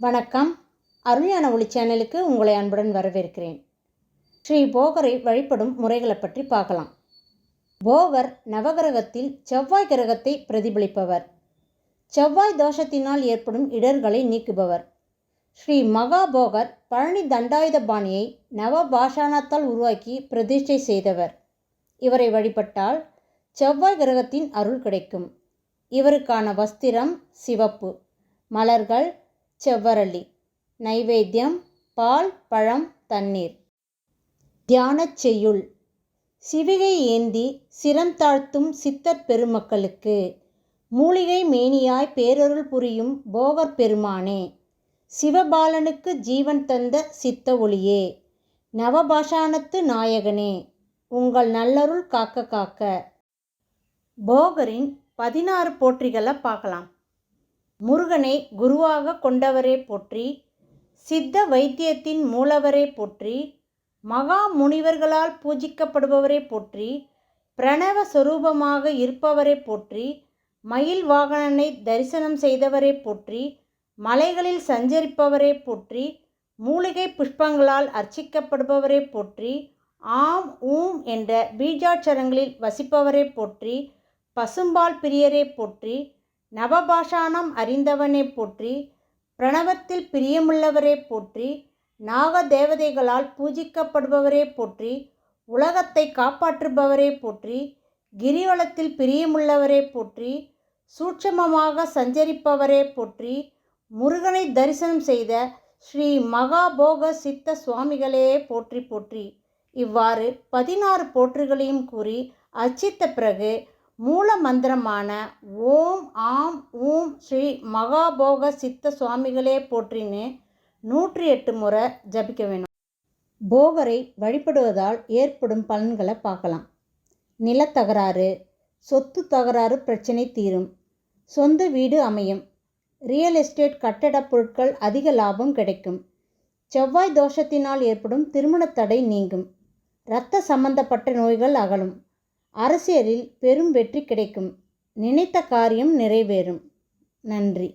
வணக்கம். அருமையான ஒளி சேனலுக்கு உங்களை அன்புடன் வரவேற்கிறேன். ஸ்ரீ போகரை வழிபடும் முறைகளை பற்றி பார்க்கலாம். போகர் நவகிரகத்தில் செவ்வாய் கிரகத்தை பிரதிபலிப்பவர். செவ்வாய் தோஷத்தினால் ஏற்படும் இடர்களை நீக்குபவர். ஸ்ரீ மகாபோகர் பழனி தண்டாயுதபாணியை நவபாஷானத்தால் உருவாக்கி பிரதிஷ்டை செய்தவர். இவரை வழிபட்டால் செவ்வாய் கிரகத்தின் அருள் கிடைக்கும். இவருக்கான வஸ்திரம் சிவப்பு. மலர்கள் செவ்வரளி. நைவேத்தியம் பால் பழம் தண்ணீர். தியானச் செய்யுள். சிவிகை ஏந்தி சிரம் தாழ்த்தும் சித்தர் பெருமக்களுக்கு மூலிகை மேனியாய் பேரருள் புரியும் போகர் பெருமானே சிவபாலனுக்கு ஜீவன் தந்த சித்த ஒளியே நவபாஷானத்து நாயகனே உங்கள் நல்லருள் காக்க காக்க. போகரின் பதினாறு போற்றிகளை பார்க்கலாம். முருகனை குருவாக கொண்டவரே போற்றி சித்த வைத்தியத்தின் மூலவரே போற்றி மகா முனிவர்களால் பூஜிக்கப்படுபவரே போற்றி பிரணவ சொரூபமாக இருப்பவரே போற்றி மயில் வாகனனை தரிசனம் செய்தவரே போற்றி மலைகளில் சஞ்சரிப்பவரே போற்றி மூலிகை புஷ்பங்களால் அர்ச்சிக்கப்படுபவரே போற்றி ஆம் ஊம் என்ற பீஜாட்சரங்களில் வசிப்பவரே போற்றி பசும்பால் பிரியரே போற்றி நவபாஷானம் அறிந்தவனே போற்றி பிரணவத்தில் பிரியமுள்ளவரே போற்றி நாக தேவதைகளால் பூஜிக்கப்படுபவரே போற்றி உலகத்தை காப்பாற்றுபவரே போற்றி கிரிவலத்தில் பிரியமுள்ளவரே போற்றி சூட்சமமாக சஞ்சரிப்பவரே போற்றி முருகனை தரிசனம் செய்த ஸ்ரீ மகாபோக சித்த சுவாமிகளே போற்றி போற்றி. இவ்வாறு பதினாறு போற்றுகளையும் கூறி அர்ச்சித்த பிறகு மூல மந்திரமான ஓம் ஆம் ஊம் ஸ்ரீ மகாபோக சித்த சுவாமிகளே போற்றின்னு நூற்றி எட்டு முறை ஜபிக்க வேணும். போகரை வழிபடுவதால் ஏற்படும் பலன்களை பார்க்கலாம். நிலத்தகராறு சொத்து தகராறு பிரச்சனை தீரும். சொந்த வீடு அமையும். ரியல் எஸ்டேட் கட்டடப் பொருட்கள் அதிக லாபம் கிடைக்கும். செவ்வாய் தோஷத்தினால் ஏற்படும் திருமணத் தடை நீங்கும். இரத்த சம்பந்தப்பட்ட நோய்கள் அகலும். அரசியலில் பெரும் வெற்றி கிடைக்கும். நினைத்த காரியம் நிறைவேறும். நன்றி.